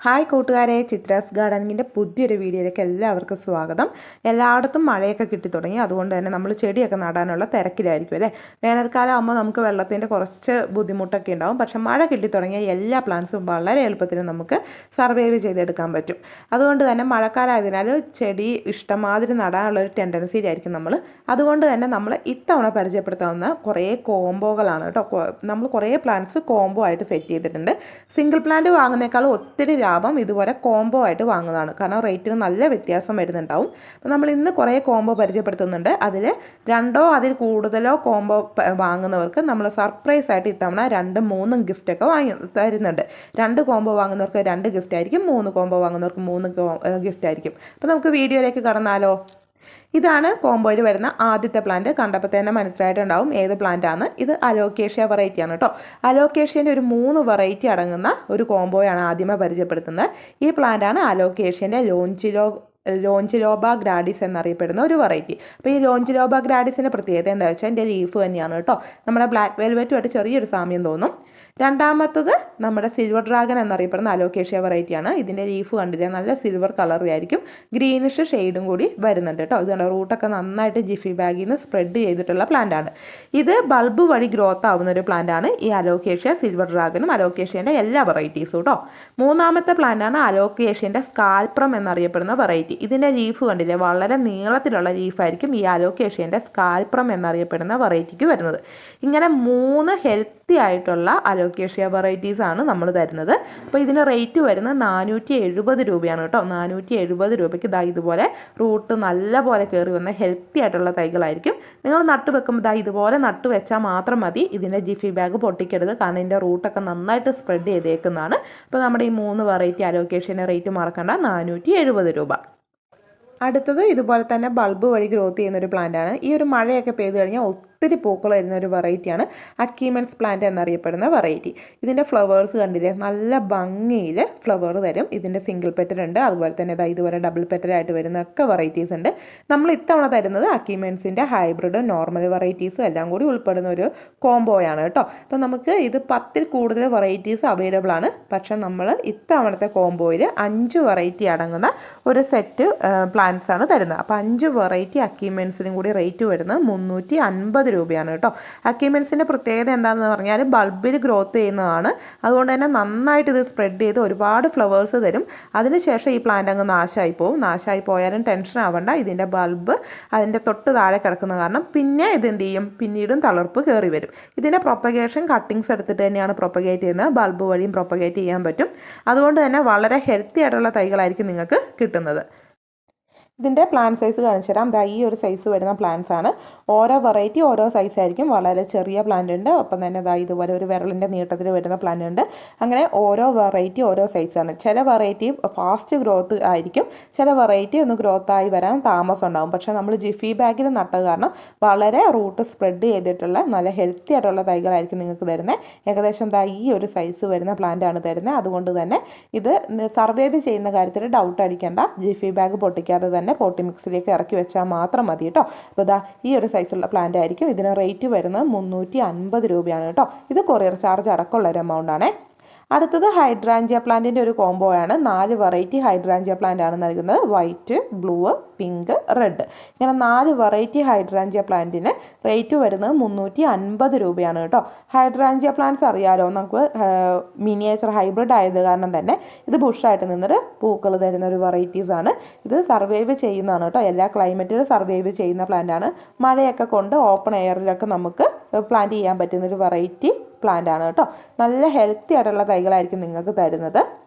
Hi കൂട്ടുകാരെ. ചിത്രാസ് ഗാർഡനിങ്ങിന്റെ പുതിയൊരു വീഡിയോയിലേക്ക് എല്ലാവർക്കും സ്വാഗതം. എല്ലായിടത്തും മഴയൊക്കെ കിട്ടി തുടങ്ങി. അതുകൊണ്ട് തന്നെ നമ്മൾ ചെടിയൊക്കെ നടാനുള്ള തിരക്കിലായിരിക്കും അല്ലേ? വേനൽക്കാലം ആകുമ്പോൾ നമുക്ക് വെള്ളത്തിന്റെ കുറച്ച് ബുദ്ധിമുട്ടൊക്കെ ഉണ്ടാവും. പക്ഷെ മഴ കിട്ടി തുടങ്ങിയ എല്ലാ പ്ലാന്റ്സും വളരെ എളുപ്പത്തിൽ നമുക്ക് സർവൈവ് ചെയ്തെടുക്കാൻ പറ്റും. അതുകൊണ്ട് തന്നെ മഴക്കാലമായതിനാൽ ചെടി ഇഷ്ടമാതിരി നടാനുള്ള ഒരു ടെൻഡൻസിയിലായിരിക്കും നമ്മൾ. അതുകൊണ്ട് തന്നെ നമ്മൾ ഇത്തവണ പരിചയപ്പെടുത്താവുന്ന കുറേ കോംബോകളാണ് കേട്ടോ. നമ്മൾ കുറേ പ്ലാന്റ്സ് കോംബോ ആയിട്ട് സെറ്റ് ചെയ്തിട്ടുണ്ട്. സിംഗിൾ പ്ലാന്റ് വാങ്ങുന്നേക്കാളും ഒത്തിരി ലാഭം ഇതുപോലെ കോംബോ ആയിട്ട് വാങ്ങുന്നതാണ്. കാരണം റേറ്റിന് നല്ല വ്യത്യാസം വരുന്നുണ്ടാവും. അപ്പോൾ നമ്മൾ ഇന്ന് കുറേ കോംബോ പരിചയപ്പെടുത്തുന്നുണ്ട്. അതിൽ രണ്ടോ അതിൽ കൂടുതലോ കോംബോ വാങ്ങുന്നവർക്ക് നമ്മൾ സർപ്രൈസ് ആയിട്ട് ഇത്തവണ രണ്ടും മൂന്നും ഗിഫ്റ്റൊക്കെ വാങ്ങി തരുന്നുണ്ട്. രണ്ട് കോംബോ വാങ്ങുന്നവർക്ക് രണ്ട് ഗിഫ്റ്റ് ആയിരിക്കും. മൂന്ന് കോംബോ വാങ്ങുന്നവർക്ക് മൂന്ന് ഗിഫ്റ്റ് ആയിരിക്കും. അപ്പോൾ നമുക്ക് വീഡിയോയിലേക്ക് കടന്നാലോ? ഇതാണ് കോംബോയിൽ വരുന്ന ആദ്യത്തെ പ്ലാന്റ് കണ്ടപ്പോൾ തന്നെ മനസ്സിലായിട്ടുണ്ടാവും ഏത് പ്ലാന്റ് ആണ് ഇത് അലോക്കേഷ്യ വെറൈറ്റി ആണ് കേട്ടോ അലോക്കേഷ്യന്റെ ഒരു മൂന്ന് വെറൈറ്റി അടങ്ങുന്ന ഒരു കോംബോയാണ് ആദ്യമേ പരിചയപ്പെടുത്തുന്നത്. ഈ പ്ലാന്റ് ആണ് അലോക്കേഷ്യന്റെ ലോഞ്ചിലോ ലോഞ്ചിലോബ ഗ്രാഡിസ് എന്നറിയപ്പെടുന്ന ഒരു വെറൈറ്റി അപ്പോൾ ഈ ലോഞ്ചിലോബ ഗ്രാഡിസിന്റെ പ്രത്യേകത എന്താ വെച്ചാൽ എന്റെ ലീഫ് തന്നെയാണ് കേട്ടോ നമ്മുടെ ബ്ലാക്ക് വെൽവെറ്റുമായിട്ട് ചെറിയൊരു സാമ്യം തോന്നും. രണ്ടാമത്തത് നമ്മുടെ സിൽവർ ഡ്രാഗൺ എന്നറിയപ്പെടുന്ന അലോക്കേഷ്യ വെറൈറ്റിയാണ് ഇതിന്റെ ലീഫ് കണ്ടില്ലേ? നല്ല സിൽവർ കളറിലായിരിക്കും ഗ്രീനിഷ് ഷെയ്ഡും കൂടി വരുന്നുണ്ട് കേട്ടോ. ഇത് കണ്ടോ? റൂട്ടൊക്കെ നന്നായിട്ട് ജിഫി ബാഗിൽ നിന്ന് സ്പ്രെഡ് ചെയ്തിട്ടുള്ള പ്ലാന്റ് ആണ്. ഇത് ബൾബ് വഴി ഗ്രോത്ത് ആവുന്ന ഒരു പ്ലാന്റ് ആണ്. ഈ അലോക്കേഷ്യ സിൽവർ ഡ്രാഗനും അലോക്കേഷ്യന്റെ എല്ലാ വെറൈറ്റീസും കേട്ടോ. മൂന്നാമത്തെ പ്ലാന്റ് ആണ് അലോക്കേഷ്യന്റെ സ്കാൽപ്രം എന്നറിയപ്പെടുന്ന വെറൈറ്റി ഇതിന്റെ ലീഫ് കണ്ടില്ലേ? വളരെ നീളത്തിലുള്ള ലീഫായിരിക്കും ഈ അലോക്കേഷ്യന്റെ സ്കാൽപ്രം എന്നറിയപ്പെടുന്ന വെറൈറ്റിക്ക് വരുന്നത്. ഇങ്ങനെ മൂന്ന് ഹെൽത്തി ആയിട്ടുള്ള അലോക്കേഷ്യ വെറൈറ്റീസ് ആണ് നമ്മൾ തരുന്നത്. അപ്പോൾ ഇതിന് റേറ്റ് വരുന്നത് നാനൂറ്റി എഴുപത് രൂപയാണ് കേട്ടോ. നാനൂറ്റി എഴുപത് രൂപയ്ക്ക് ഇതാ ഇതുപോലെ റൂട്ട് നല്ല പോലെ കയറി വന്ന ഹെൽത്തി ആയിട്ടുള്ള തൈകളായിരിക്കും. നിങ്ങൾ നട്ട് വെക്കുമ്പോൾ ഇതാ ഇതുപോലെ നട്ട് വെച്ചാൽ മാത്രം മതി. ഇതിന്റെ ജിഫി ബാഗ് പൊട്ടിക്കരുത്. കാരണം ഇതിന്റെ റൂട്ടൊക്കെ നന്നായിട്ട് സ്പ്രെഡ് ചെയ്തേക്കുന്നതാണ്. അപ്പോൾ നമ്മുടെ ഈ മൂന്ന് വെറൈറ്റി അലോക്കേഷന്റെ റേറ്റ് മറക്കണ്ട. നാനൂറ്റി എഴുപത് രൂപ. അടുത്തത് ഇതുപോലെ തന്നെ ബൾബ് വഴി ഗ്രോത്ത് ചെയ്യുന്ന ഒരു പ്ലാന്റ് ആണ്. ഈ ഒരു മഴയൊക്കെ പെയ്തു കഴിഞ്ഞാൽ ഒത്തിരി പൂക്കൾ വരുന്ന ഒരു വെറൈറ്റിയാണ് അക്കീമൻസ് പ്ലാന്റ് എന്നറിയപ്പെടുന്ന വെറൈറ്റി ഇതിന്റെ ഫ്ലവേഴ്സ് കണ്ടില്ലേ? നല്ല ഭംഗിയിൽ ഫ്ലവർ തരും. ഇതിന്റെ സിംഗിൾ പെറ്റൽ ഉണ്ട്. അതുപോലെ തന്നെ ഇതാ ഇതുപോലെ ഡബിൾ പെറ്റലായിട്ട് വരുന്ന ഒക്കെ വെറൈറ്റീസ് ഉണ്ട്. നമ്മൾ ഇത്തവണ തരുന്നത് അക്കീമെൻസിന്റെ ഹൈബ്രിഡ് നോർമൽ വെറൈറ്റീസും എല്ലാം കൂടി ഉൾപ്പെടുന്ന ഒരു കോംബോയാണ് കേട്ടോ. അപ്പോൾ നമുക്ക് ഇത് പത്തിൽ കൂടുതൽ വെറൈറ്റീസ് അവൈലബിൾ ആണ്. പക്ഷേ നമ്മൾ ഇത്തവണത്തെ കോംബോയിൽ അഞ്ച് വെറൈറ്റി അടങ്ങുന്ന ഒരു സെറ്റ് പ്ലാന്റ്സ് ആണ് തരുന്നത്. അപ്പോൾ അഞ്ച് വെറൈറ്റി അക്കീമെൻസിനും കൂടി റേറ്റ് വരുന്നത് മുന്നൂറ്റി അൻപത് രൂപയാണ് കേട്ടോ. അക്യുമെൻസിന്റെ പ്രത്യേകത എന്താണെന്ന് പറഞ്ഞാൽ ബൾബിൽ ഗ്രോത്ത് ചെയ്യുന്നതാണ്. അതുകൊണ്ട് തന്നെ നന്നായിട്ട് ഇത് സ്പ്രെഡ് ചെയ്ത് ഒരുപാട് ഫ്ലവേഴ്സ് തരും. അതിനുശേഷം ഈ പ്ലാന്റ് അങ്ങ് നാശമായി പോകും. നാശമായി പോയാലും ടെൻഷൻ ആവണ്ട. ഇതിന്റെ ബൾബ് അതിന്റെ തൊട്ട് താഴെ കിടക്കുന്ന കാരണം പിന്നെ ഇതെന്ത് ചെയ്യും? പിന്നീടും തളർപ്പ് കയറി വരും. ഇതിന്റെ പ്രൊപ്പഗേഷൻ കട്ടിങ്സ് എടുത്തിട്ട് തന്നെയാണ് പ്രൊപ്പഗേറ്റ് ചെയ്യുന്നത്. ബൾബ് വഴിയും പ്രൊപ്പഗേറ്റ് ചെയ്യാൻ പറ്റും. അതുകൊണ്ട് തന്നെ വളരെ ഹെൽത്തി ആയിട്ടുള്ള തൈകളായിരിക്കും നിങ്ങൾക്ക് കിട്ടുന്നത്. ഇതിന്റെ പ്ലാൻ സൈസ് കാണിച്ചു തരാം. ദാ ഈ ഒരു സൈസ് വരുന്ന പ്ലാന്റ്സ് ആണ്. ഓരോ വെറൈറ്റി ഓരോ സൈസ് ആയിരിക്കും. വളരെ ചെറിയ പ്ലാന്റ് ഉണ്ട്. ഒപ്പം തന്നെ ദാ ഇതുപോലെ ഒരു വിരളിന്റെ നീട്ടത്തിൽ വരുന്ന പ്ലാന്റ് ഉണ്ട്. അങ്ങനെ ഓരോ വെറൈറ്റി ഓരോ സൈസാണ് ചില വെറൈറ്റി ഫാസ്റ്റ് ഗ്രോത്ത് ആയിരിക്കും. ചില വെറൈറ്റി ഒന്ന് ഗ്രോത്ത് ആയി വരാൻ താമസം ഉണ്ടാകും പക്ഷേ നമ്മൾ ജിഫി ബാഗിൽ നട്ട കാരണം വളരെ റൂട്ട് സ്പ്രെഡ് ചെയ്തിട്ടുള്ള നല്ല ഹെൽത്തി ആയിട്ടുള്ള തൈകളായിരിക്കും നിങ്ങൾക്ക് തരുന്നത് ഏകദേശം ദാ ഈ ഒരു സൈസ് വരുന്ന പ്ലാന്റ് ആണ് തരുന്നത് അതുകൊണ്ട് തന്നെ ഇത് സർവൈവ് ചെയ്യുന്ന കാര്യത്തിൽ ഡൗട്ട് അടിക്കേണ്ട. ജിഫി ബാഗ് പൊട്ടിക്കാതെ തന്നെ പോട്ടി മിക്സിലേക്ക് ഇറക്കി വെച്ചാൽ മാത്രം മതി കേട്ടോ. അപ്പോൾ ഇതാ ഈ ഒരു സൈസുള്ള പ്ലാന്റ് ആയിരിക്കും. ഇതിന് റേറ്റ് വരുന്നത് മുന്നൂറ്റി അൻപത് രൂപയാണ് കേട്ടോ. ഇത് കൊറിയർ ചാർജ് അടക്കമുള്ള ഒരു എമൗണ്ട് ആണേ. അടുത്തത് ഹൈഡ്രാഞ്ചിയ പ്ലാന്റിന്റെ ഒരു കോംബോ ആണ്. നാല് വെറൈറ്റി ഹൈഡ്രാഞ്ചിയ പ്ലാന്റ് ആണ് നൽകുന്നത്. വൈറ്റ് ബ്ലൂ പിങ്ക് റെഡ് ഇങ്ങനെ നാല് വെറൈറ്റി ഹൈഡ്രാഞ്ചിയ പ്ലാന്റിന് റേറ്റ് വരുന്നത് മുന്നൂറ്റി അൻപത് രൂപയാണ് കേട്ടോ. ഹൈഡ്രാഞ്ചിയ പ്ലാന്റ്സ് അറിയാലോ? നമുക്ക് മിനിയേച്ചർ ഹൈബ്രിഡ് ആയത് കാരണം തന്നെ ഇത് ബുഷായിട്ട് നിന്നൊരു പൂക്കൾ തരുന്ന ഒരു വെറൈറ്റീസ് ആണ്. ഇത് സർവൈവ് ചെയ്യുന്നതാണ് കേട്ടോ. എല്ലാ ക്ലൈമറ്റിലും സർവൈവ് ചെയ്യുന്ന പ്ലാന്റ് ആണ്. മഴയൊക്കെ കൊണ്ട് ഓപ്പൺ എയറിലൊക്കെ നമുക്ക് പ്ലാന്റ് ചെയ്യാൻ പറ്റുന്നൊരു വെറൈറ്റി പ്ലാന്റ് ആണ് കേട്ടോ. നല്ല ഹെൽത്തി ആയിട്ടുള്ള തൈകളായിരിക്കും നിങ്ങൾക്ക് തരുന്നത്.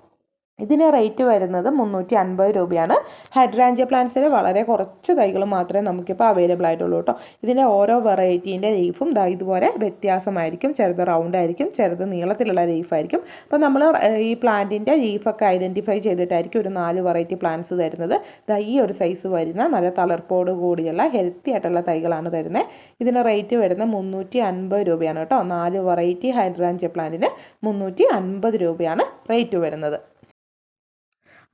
ഇതിന് റേറ്റ് വരുന്നത് മുന്നൂറ്റി അൻപത് രൂപയാണ്. ഹൈഡ്രാഞ്ചിയ പ്ലാന്റ്സിന് വളരെ കുറച്ച് തൈകൾ മാത്രമേ നമുക്കിപ്പോൾ അവൈലബിൾ ആയിട്ടുള്ളൂ കേട്ടോ. ഇതിന്റെ ഓരോ വെറൈറ്റീന്റെ ലീഫും ദാ ഇതുപോലെ വ്യത്യാസമായിരിക്കും. ചിലത് റൗണ്ട് ആയിരിക്കും ചിലത് നീളത്തിലുള്ള ലീഫായിരിക്കും അപ്പോൾ നമ്മൾ ഈ പ്ലാന്റിന്റെ ലീഫൊക്കെ ഐഡന്റിഫൈ ചെയ്തിട്ടായിരിക്കും ഒരു നാല് വെറൈറ്റി പ്ലാന്റ്സ് തരുന്നത്. ദാ ഈ ഒരു സൈസ് വരുന്ന നല്ല തളർപ്പോട് കൂടിയുള്ള ഹെൽത്തി ആയിട്ടുള്ള തൈകളാണ് തരുന്നത് ഇതിന് റേറ്റ് വരുന്നത് മുന്നൂറ്റി അൻപത് രൂപയാണ് കേട്ടോ. നാല് വെറൈറ്റി ഹൈഡ്രാഞ്ചിയ പ്ലാന്റിന് മുന്നൂറ്റി അൻപത് രൂപയാണ് റേറ്റ് വരുന്നത്.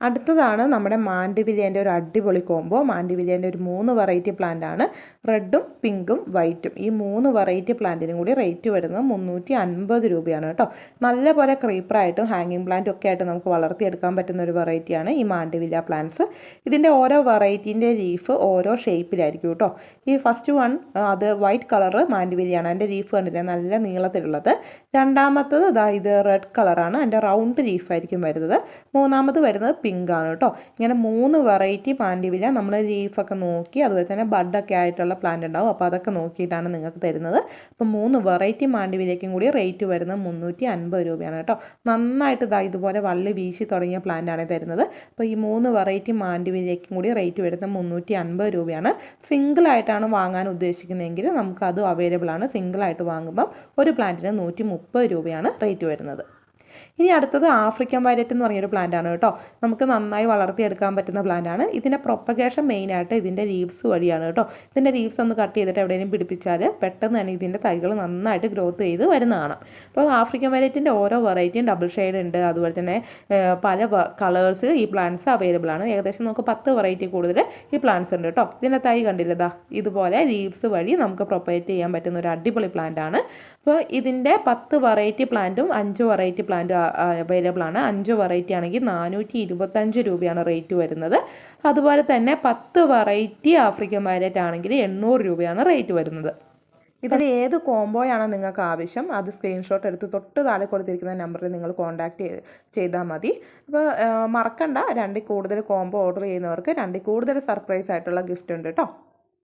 അടുത്തതാണ് നമ്മുടെ മാൻഡിവില്യന്റെ ഒരു അടിപൊളി കോംബോ. മാൻഡിവില്യന്റെ ഒരു മൂന്ന് വെറൈറ്റി പ്ലാന്റ് ആണ്. റെഡും പിങ്കും വൈറ്റും ഈ മൂന്ന് വെറൈറ്റി പ്ലാന്റിനും കൂടി റേറ്റ് വരുന്നത് മുന്നൂറ്റി അൻപത് രൂപയാണ് കേട്ടോ. നല്ല പോലെ ക്രീപ്പറായിട്ടും ഹാങ്ങിങ് പ്ലാന്റും ഒക്കെ ആയിട്ട് നമുക്ക് വളർത്തിയെടുക്കാൻ പറ്റുന്ന ഒരു വെറൈറ്റിയാണ് ഈ മാൻഡിവില്ല പ്ലാന്റ്സ് ഇതിന്റെ ഓരോ വെറൈറ്റീന്റെ ലീഫ് ഓരോ ഷേപ്പിലായിരിക്കും കേട്ടോ. ഈ ഫസ്റ്റ് വൺ അത് വൈറ്റ് കളറ് മാൻഡിവില്യാണ് അതിന്റെ ലീഫ് കണ്ടില്ലേ? നല്ല നീളത്തിലുള്ളത്. രണ്ടാമത്തത് ഇതാ ഇത് റെഡ് കളറാണ് അതിന്റെ റൗണ്ട് ലീഫായിരിക്കും വരുന്നത്. മൂന്നാമത് വരുന്നത് പിങ്ക് ആണ് കേട്ടോ. ഇങ്ങനെ മൂന്ന് വെറൈറ്റി പാൻഡിവില നമ്മൾ ലീഫൊക്കെ നോക്കി അതുപോലെ തന്നെ ബഡൊക്കെ ആയിട്ടുള്ള പ്ലാന്റ് ഉണ്ടാവും. അപ്പോൾ അതൊക്കെ നോക്കിയിട്ടാണ് നിങ്ങൾക്ക് തരുന്നത്. അപ്പോൾ മൂന്ന് വെറൈറ്റി മാൻഡിവിലേക്കും കൂടി റേറ്റ് വരുന്നത് മുന്നൂറ്റി അൻപത് രൂപയാണ് കേട്ടോ. നന്നായിട്ട് ഇതാ ഇതുപോലെ വള്ളി വീശി തുടങ്ങിയ പ്ലാന്റാണ് തരുന്നത്. അപ്പോൾ ഈ മൂന്ന് വെറൈറ്റി മാൻഡിവിലേക്കും കൂടി റേറ്റ് വരുന്നത് മുന്നൂറ്റി അൻപത് രൂപയാണ് സിംഗിളായിട്ടാണ് വാങ്ങാൻ ഉദ്ദേശിക്കുന്നതെങ്കിൽ നമുക്കത് അവൈലബിൾ ആണ്. സിംഗിളായിട്ട് വാങ്ങുമ്പം ഒരു പ്ലാന്റിന് നൂറ്റി മുപ്പത് രൂപയാണ് റേറ്റ് വരുന്നത്. ഇനി അടുത്തത് ആഫ്രിക്കൻ വയലറ്റ് എന്ന് പറഞ്ഞൊരു പ്ലാന്റ് ആണ് കേട്ടോ. നമുക്ക് നന്നായി വളർത്തിയെടുക്കാൻ പറ്റുന്ന പ്ലാന്റ് ആണ്. ഇതിന്റെ പ്രൊപ്പഗേഷൻ മെയിനായിട്ട് ഇതിന്റെ ലീവ്സ് വഴിയാണ് കേട്ടോ. ഇതിന്റെ ലീവ്സ് ഒന്ന് കട്ട് ചെയ്തിട്ട് എവിടെയെങ്കിലും പിടിപ്പിച്ചാൽ പെട്ടെന്ന് തന്നെ ഇതിന്റെ തൈകൾ നന്നായിട്ട് ഗ്രോത്ത് ചെയ്ത് വരുന്നതാണ്. അപ്പോൾ ആഫ്രിക്കൻ വയലറ്റിന്റെ ഓരോ വെറൈറ്റിയും ഡബിൾ ഷെയ്ഡ് ഉണ്ട്. അതുപോലെ തന്നെ പല കളേഴ്സ് ഈ പ്ലാന്റ്സ് അവൈലബിൾ ആണ്. ഏകദേശം നമുക്ക് പത്ത് വെറൈറ്റി കൂടുതൽ ഈ പ്ലാന്റ്സ് ഉണ്ട് കേട്ടോ. ഇതിന്റെ തൈ കണ്ടില്ലതാ ഇതുപോലെ ലീവ്സ് വഴി നമുക്ക് പ്രൊപ്പറേറ്റ് ചെയ്യാൻ പറ്റുന്ന ഒരു അടിപൊളി പ്ലാന്റ് ആണ്. അപ്പോൾ ഇതിന്റെ പത്ത് വെറൈറ്റി പ്ലാന്റും അഞ്ച് വെറൈറ്റി പ്ലാന്റും അവൈലബിൾ ആണ്. അഞ്ച് വെറൈറ്റി ആണെങ്കിൽ നാനൂറ്റി ഇരുപത്തഞ്ച് രൂപയാണ് റേറ്റ് വരുന്നത്. അതുപോലെ തന്നെ പത്ത് വെറൈറ്റി ആഫ്രിക്കൻ വയലറ്റ് ആണെങ്കിൽ എണ്ണൂറ് രൂപയാണ് റേറ്റ് വരുന്നത്. ഇതിൽ ഏത് കോംബോയാണ് നിങ്ങൾക്ക് ആവശ്യം? അത് സ്ക്രീൻഷോട്ട് എടുത്ത് തൊട്ട് താഴെ കൊടുത്തിരിക്കുന്ന നമ്പറിൽ നിങ്ങൾ കോൺടാക്റ്റ് ചെയ്താൽ മതി. അപ്പോൾ മറക്കണ്ട. രണ്ടിൽ കൂടുതൽ കോംബോ ഓർഡർ ചെയ്യുന്നവർക്ക് രണ്ടിൽ കൂടുതൽ സർപ്രൈസ് ആയിട്ടുള്ള ഗിഫ്റ്റ് ഉണ്ട് കേട്ടോ